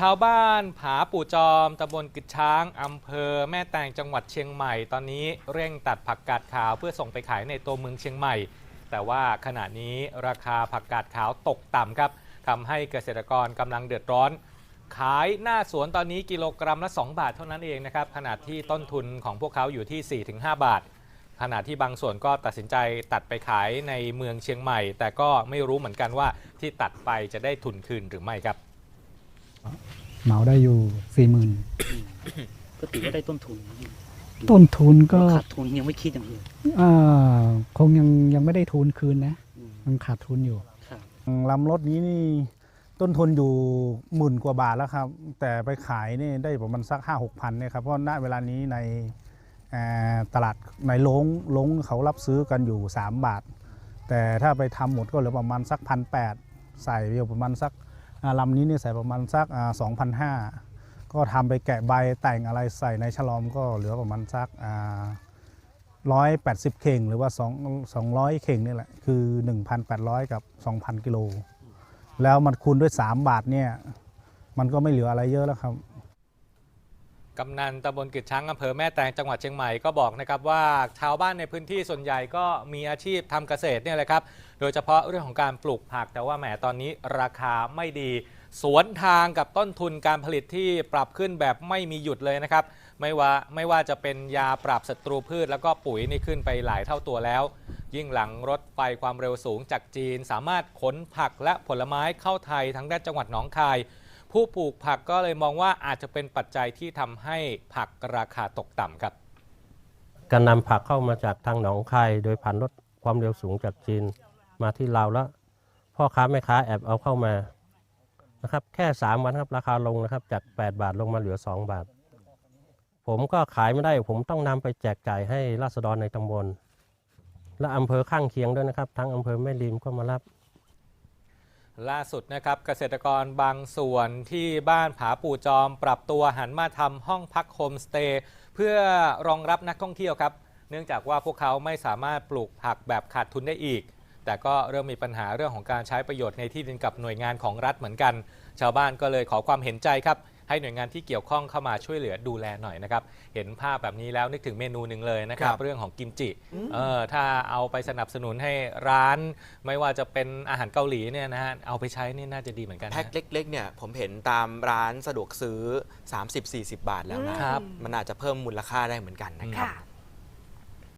ชาวบ้านผาปู่จอมตำบลกึดช้างอำเภอ แม่แตงจังหวัดเชียงใหม่ ตอนนี้เร่งตัดผักกาดขาวเพื่อส่งไปขายในตัวเมืองเชียงใหม่ แต่ว่าขณะนี้ราคาผักกาดขาวตกต่ำครับทำให้เกษตรกรกำลังเดือดร้อน ขายหน้าสวนตอนนี้กิโลกรัมละ 2 บาทเท่านั้นเองนะครับขณะที่ต้นทุนของพวกเขาอยู่ที่ 4-5 บาท ขณะที่บางส่วนก็ตัดสินใจตัดไปขายในเมืองเชียงใหม่ แต่ก็ไม่รู้เหมือนกันว่าที่ตัดไปจะได้ทุนคืนหรือไม่ครับ เหมาได้อยู่สี่หมื่นก็ถือว่าได้ต้นทุน ต้นทุนก็ขาดทุนยังไม่คิดอย่างอื่นอ่าคงยังยังไม่ได้ทุนคืนนะอืมยังขาดทุนอยู่ครับลำรถนี้นี่ต้นทุนอยู่หมื่นกว่าบาทแล้วครับ แต่ไปขายนี่ได้ประมาณสักห้าหกพันเนี่ยครับเพราะณเวลานี้ในเอ่อตลาดในโล้งโล้งเขารับซื้อกันอยู่ 3 บาท แต่ถ้าไปทำหมดก็เหลือประมาณสักพันแปดใส่อยู่ประมาณสักอ่า ลำนี้เนี่ยใส่ประมาณสักสองพันห้าก็ทำไปแกะใบแต่งอะไรใส่ในฉลอมก็เหลือประมาณสักร้อยแปดสิบเข่งหรือว่า2 200เข่งนี่แหละคือ1,800กับ2,000กิโลแล้วมันคูณด้วย3บาทเนี่ยมันก็ไม่เหลืออะไรเยอะแล้วครับ กำนันตำบลกึดช้างอำเภอแม่แตงจังหวัดเชียงใหม่ก็บอกนะครับว่าชาวบ้านในพื้นที่ส่วนใหญ่ก็มีอาชีพทำเกษตรเนี่ยแหละครับ โดยเฉพาะเรื่องของการปลูกผักแต่ว่าแหมตอนนี้ราคาไม่ดี สวนทางกับต้นทุนการผลิตที่ปรับขึ้นแบบไม่มีหยุดเลยนะครับ ไม่ว่าไม่ว่าจะเป็นยาปราบศัตรูพืช แล้วก็ปุ๋ยนี่ขึ้นไปหลายเท่าตัวแล้ว ยิ่งหลังรถไฟความเร็วสูงจากจีน สามารถขนผักและผลไม้เข้าไทยทั้งด้านจังหวัดหนองคาย ผู้ปลูกผักก็เลยมองว่าอาจจะเป็นปัจจัยที่ทำให้ผักราคาตกต่ำครับ การนำผักเข้ามาจากทางหนองคายโดยผ่านรถความเร็วสูงจากจีนมาที่ลาวแล้ว พ่อค้าแม่ค้าแอบเอาเข้ามานะครับ แค่ 3 วันครับราคาลงนะครับ จาก 8 บาทลงมาเหลือ 2 บาท ผมก็ขายไม่ได้ ผมต้องนำไปแจกจ่ายให้ราษฎรในตำบลและอำเภอข้างเคียงด้วยนะครับ ทั้งอำเภอแม่ริมก็มารับ ล่าสุดนะครับเกษตรกรบางส่วนที่บ้านผาปู่จอม ปรับตัวหันมาทำห้องพักโฮมสเตย์เพื่อรองรับนักท่องเที่ยวครับ เนื่องจากว่าพวกเขาไม่สามารถปลูกผักแบบขาดทุนได้อีก แต่ก็เริ่มมีปัญหาเรื่องของการใช้ประโยชน์ในที่ดินกับหน่วยงานของรัฐเหมือนกัน ชาวบ้านก็เลยขอความเห็นใจครับ ให้หน่วยงานที่เกี่ยวข้องเข้ามาช่วยเหลือดูแลหน่อยนะครับ เห็นภาพแบบนี้แล้วนึกถึงเมนูหนึ่งเลยนะครับ ครับเรื่องของกิมจิเออถ้าเอาไปสนับสนุนให้ร้าน ไม่ว่าจะเป็นอาหารเกาหลีเนี่ยนะฮะเอาไปใช้นี่น่าจะดีเหมือนกันนะ แพ็คเล็กๆเนี่ยผมเห็นตามร้านสะดวกซื้อ 30-40 บาทแล้วนะครับ มันอาจจะเพิ่มมูลค่าได้เหมือนกันนะครับ ค่ะ